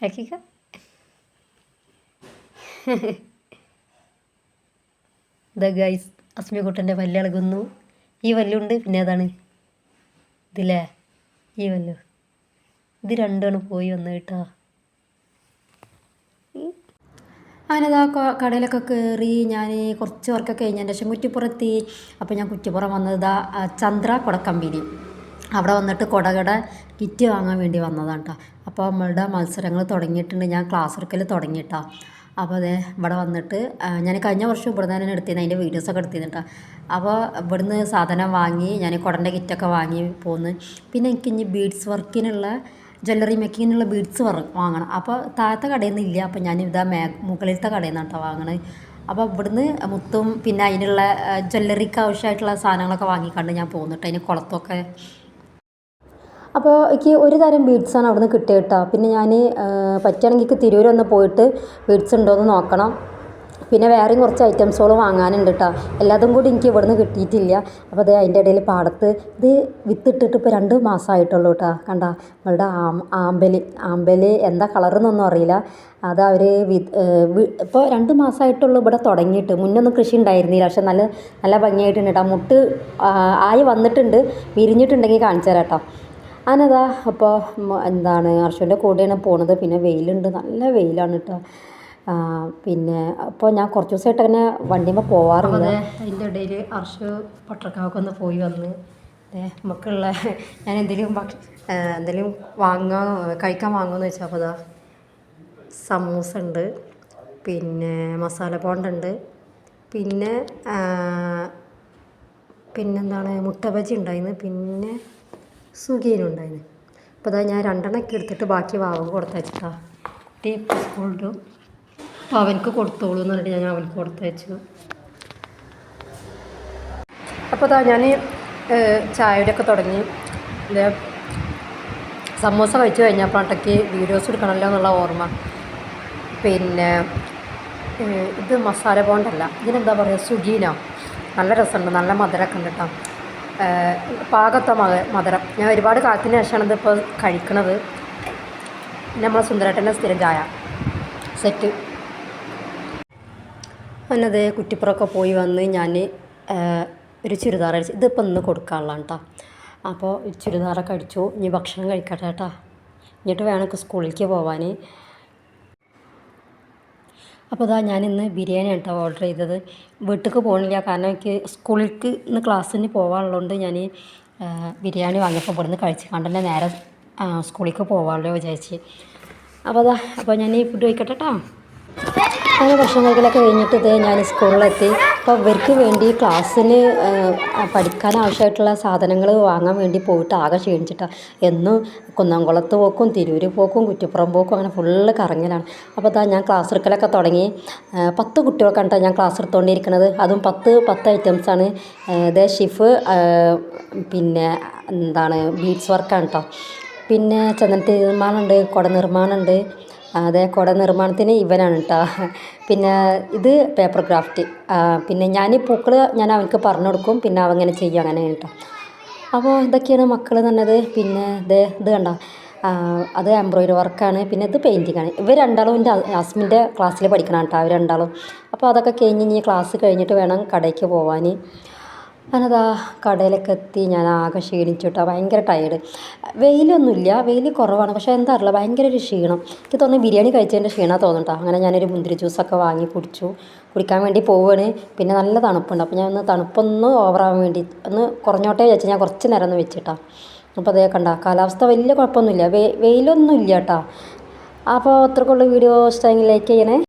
ആക്കിക്ക ഇതാ ഗൈസ് അസ്മിക്കുട്ടന്റെ പല്ല് ഇളകുന്നു. ഈ വല്ലുണ്ട് പിന്നെ അതാണ്. ഇതില്ലേ? ഈ വല്ലു ഇത് രണ്ടാണ് പോയി വന്നു കേട്ടോ അങ്ങനെ ഇതാ കടയിലൊക്കെ കയറി ഞാൻ കുറച്ച് വർക്കൊക്കെ കഴിഞ്ഞതിന് ശേഷം കുറ്റിപ്പുറത്തി അപ്പോൾ ഞാൻ കുറ്റിപ്പുറം വന്നത് ചന്ദ്ര കൊടക്കമ്പനി അവിടെ വന്നിട്ട് കുടകട കിറ്റ് വാങ്ങാൻ വേണ്ടി വന്നതാണ് കേട്ടോ അപ്പോൾ നമ്മളുടെ മത്സരങ്ങൾ തുടങ്ങിയിട്ടുണ്ട്. ഞാൻ ക്ലാസ് എടുക്കൽ തുടങ്ങിയിട്ടാ. അപ്പോൾ അതെ ഇവിടെ വന്നിട്ട് ഞാൻ കഴിഞ്ഞ വർഷം ഇവിടെ നിന്ന് തന്നെ എടുത്തിരുന്നു. അതിന്റെ വീഡിയോസൊക്കെ എടുത്തിരുന്നു കേട്ടോ അപ്പോൾ ഇവിടുന്ന് സാധനം വാങ്ങി ഞാൻ കുടന്റെ കിറ്റൊക്കെ വാങ്ങി പോന്ന്. പിന്നെ എനിക്ക് ഇനി ബീഡ്സ് വർക്കിനുള്ള ജ്വല്ലറി മേക്കിങ്ങിനുള്ള ബീഡ്സ് വാങ്ങണം. അപ്പോൾ താഴത്തെ കടയിൽ നിന്ന് ഇല്ല. അപ്പോൾ ഞാൻ ഇതാ മേ മുകളിലത്തെ കടയിൽ നിന്നാണ് കേട്ടോ വാങ്ങണത് അപ്പോൾ ഇവിടുന്ന് മുത്തും പിന്നെ അതിനുള്ള ജ്വല്ലറിക്ക് ആവശ്യമായിട്ടുള്ള സാധനങ്ങളൊക്കെ വാങ്ങിക്കാണ്ട് ഞാൻ പോകുന്നുണ്ട് അതിന് കുളത്തൊക്കെ അപ്പോൾ എനിക്ക് ഒരു തരം ബീഡ്സാണ് അവിടുന്ന് കിട്ടിയത് കേട്ടോ പിന്നെ ഞാൻ പറ്റുകയാണെങ്കിൽ എനിക്ക് തിരൂർ ഒന്ന് പോയിട്ട് ബീഡ്സ് ഉണ്ടോ എന്ന് നോക്കണം. പിന്നെ വേറെയും കുറച്ച് ഐറ്റംസുകൾ വാങ്ങാനുണ്ട് കേട്ടോ എല്ലാതും കൂടി എനിക്ക് ഇവിടുന്ന് കിട്ടിയിട്ടില്ല. അപ്പോൾ അത് അതിന്റെ ഇടയിൽ പാടത്ത് ഇത് വിത്തിട്ടിട്ട് ഇപ്പോൾ രണ്ട് മാസമായിട്ടുള്ളൂ കേട്ടോ കണ്ട നമ്മളുടെ ആം ആമ്പൽ. ആമ്പൽ എന്താ കളറെന്നൊന്നും അറിയില്ല. അത് അവർ ഇപ്പോൾ രണ്ട് മാസമായിട്ടുള്ളൂ ഇവിടെ തുടങ്ങിയിട്ട്. മുന്നൊന്നും കൃഷി ഉണ്ടായിരുന്നില്ല. പക്ഷെ നല്ല നല്ല ഭംഗിയായിട്ടുണ്ട് കേട്ടോ മുട്ട് ആയി വന്നിട്ടുണ്ട്. വിരിഞ്ഞിട്ടുണ്ടെങ്കിൽ കാണിച്ചു തരാം കേട്ടോ അതിനതാ അപ്പോൾ എന്താണ് അർഷുവിന്റെ കൂടെയാണ് പോണത്. പിന്നെ വെയിലുണ്ട് നല്ല വെയിലാണ് കേട്ടോ പിന്നെ അപ്പോൾ ഞാൻ കുറച്ച് ദിവസമായിട്ട് അങ്ങനെ വണ്ടിയുമ്പോൾ പോവാറുണ്ട്. അതിന്റെ ഇടയിൽ അർഷു പട്ടക്കാവൊക്കെ ഒന്ന് പോയി വന്ന്. ഏ, നമുക്കുള്ള ഞാൻ എന്തെങ്കിലും എന്തെങ്കിലും വാങ്ങാൻ കഴിക്കാൻ വാങ്ങുമെന്ന് വെച്ചാൽ അപ്പോൾ അതാ സമൂസ ഉണ്ട് പിന്നെ മസാല ബോണ്ടുണ്ട് പിന്നെ പിന്നെന്താണ് മുട്ട ബജി ഉണ്ടായിരുന്നു പിന്നെ സുഖീനും ഉണ്ടായിരുന്നു അപ്പോൾ അതാ ഞാൻ രണ്ടെണ്ണമൊക്കെ എടുത്തിട്ട് ബാക്കി വാവ് കൊടുത്തയച്ചിട്ടാ. കുട്ടി ഇപ്പോൾ സ്കൂളിൽ അപ്പോൾ അവനക്ക് കൊടുത്തോളൂ എന്ന് പറഞ്ഞിട്ട് ഞാൻ അവനക്ക് കൊടുത്തയച്ചു. അപ്പോൾ അതാ ഞാൻ ചായയുടെയൊക്കെ തുടങ്ങി. ഇത് സമോസ കഴിച്ചു കഴിഞ്ഞപ്പോഴത്തേക്ക് വീഡിയോസ് എടുക്കണമല്ലോ എന്നുള്ള ഓർമ്മ. പിന്നെ ഇത് മസാല ബോണ്ടല്ല ഇതിനെന്താ പറയുക സുഗീനോ നല്ല രസമുണ്ട് നല്ല മധുരമൊക്കെ ഉണ്ട് കേട്ടോ. പാകത്തെ മക മധുരം. ഞാൻ ഒരുപാട് കാലത്തിന് ശേഷമാണ് ഇതിപ്പോൾ കഴിക്കണത്. നമ്മളെ സുന്ദരേട്ടന്റെ സ്ഥിരം ചായ. സെറ്റ്. അന്നത് കുറ്റിപ്പുറമൊക്കെ പോയി വന്ന് ഞാൻ ഒരു ചുരിദാർ അടിച്ചു ഇതിപ്പോൾ ഇന്ന് കൊടുക്കാനുള്ളതാണ് കേട്ടോ അപ്പോൾ ചുരിദാറൊക്കെ അടിച്ചു. ഇനി ഭക്ഷണം കഴിക്കട്ടെ കേട്ടോ എന്നിട്ട് വേണം സ്കൂളിലേക്ക് പോവാൻ. അപ്പോൾ ഇതാ ഞാൻ ഇന്ന് ബിരിയാണി കേട്ടോ ഓർഡർ ചെയ്തത്. വീട്ടിലേക്ക് പോകണില്ല. കാരണം എനിക്ക് സ്കൂളിലേക്ക് ഇന്ന് ക്ലാസ്സിന് പോകാനുള്ളതുകൊണ്ട് ഞാൻ ബിരിയാണി വാങ്ങിയപ്പോൾ ഇവിടുന്ന് കഴിച്ച് കണ്ട് തന്നെ നേരെ സ്കൂളിലേക്ക് പോകാമല്ലോ വിചാരിച്ച്. അപ്പോൾ അതാ അപ്പോൾ ഞാൻ ഈ ഫുഡ് കഴിക്കട്ടെ കേട്ടോ അങ്ങനെ ഭക്ഷണം കഴിഞ്ഞിട്ട് ഇത് ഞാൻ സ്കൂളിലെത്തി. അപ്പോൾ ഇവർക്ക് വേണ്ടി ക്ലാസ്സിന് പഠിക്കാൻ ആവശ്യമായിട്ടുള്ള സാധനങ്ങൾ വാങ്ങാൻ വേണ്ടി പോയിട്ട് ആകെ ക്ഷീണിച്ചിട്ടാണ് എന്നും കുന്നംകുളത്ത് പോക്കും തിരൂർ പോക്കും കുറ്റിപ്പുറം പോക്കും അങ്ങനെ ഫുള്ള് കറങ്ങലാണ്. അപ്പോൾ ഇതാ ഞാൻ ക്ലാസ് എടുക്കലൊക്കെ തുടങ്ങി. പത്ത് കുട്ടികൾക്കാണ് ട്ടോ ഞാൻ ക്ലാസ് എടുത്തുകൊണ്ടിരിക്കുന്നത് അതും പത്ത് പത്ത് ഐറ്റംസാണ് ഇതേ ഷിഫ് പിന്നെ എന്താണ് ബീഡ്സ് വർക്കാണ് കേട്ടോ പിന്നെ ചന്ദനത്തി നിർമ്മാണമുണ്ട് കുട നിർമ്മാണമുണ്ട്. അതെ കുട നിർമ്മാണത്തിന് ഇവനാണ് കേട്ടോ പിന്നെ ഇത് പേപ്പർ ക്രാഫ്റ്റ് പിന്നെ ഞാൻ പൂക്കൾ ഞാൻ അവനക്ക് പറഞ്ഞു കൊടുക്കും പിന്നെ അവൻ ഇങ്ങനെ ചെയ്യും അങ്ങനെ കേട്ടോ അപ്പോൾ ഇതൊക്കെയാണ് മക്കൾ തന്നത് പിന്നെ ഇത് ഇത് കണ്ട. അത് എംബ്രോയിഡറി വർക്കാണ് പിന്നെ ഇത് പെയിന്റിംഗ് ആണ്. ഇവർ രണ്ടാളും എന്റെ ഹസ്ബൻഡിന്റെ ക്ലാസ്സിൽ പഠിക്കണം കേട്ടോ അവർ രണ്ടാളും. അപ്പോൾ അതൊക്കെ കഴിഞ്ഞ് ഇനി ക്ലാസ് കഴിഞ്ഞിട്ട് വേണം കടയ്ക്ക് പോവാൻ ഞാനതാ കടയിലൊക്കെ എത്തി ഞാൻ ആകെ ക്ഷീണിച്ചിട്ടാ ഭയങ്കര ടയേർഡ് വെയിലൊന്നുമില്ല വെയിൽ കുറവാണ് പക്ഷേ എന്താ അറിയില്ല ഭയങ്കര ഒരു ക്ഷീണം. എനിക്ക് തോന്നുന്നു ബിരിയാണി കഴിച്ചതിന്റെ ക്ഷീണം തോന്നുന്നുട്ടോ. അങ്ങനെ ഞാനൊരു മുന്തിരി ജ്യൂസൊക്കെ വാങ്ങി കുടിച്ചു. കുടിക്കാൻ വേണ്ടി പോവുകയാണ് പിന്നെ നല്ല തണുപ്പുണ്ട്. അപ്പോൾ ഞാൻ ഒന്ന് തണുപ്പൊന്ന് ഓവറാകാൻ വേണ്ടി ഒന്ന് കുറഞ്ഞോട്ടെ വിചാരിച്ചു ഞാൻ കുറച്ച് നേരം ഒന്ന് വെച്ചിട്ടാ. അപ്പോൾ അതേ കണ്ട കാലാവസ്ഥ വലിയ കുഴപ്പമൊന്നുമില്ല. വെയിലൊന്നുമില്ല കേട്ടോ അപ്പോൾ അത്രക്കുള്ള വീഡിയോ. ഇഷ്ടമെങ്കിൽ ലൈക്ക് ചെയ്യണേ.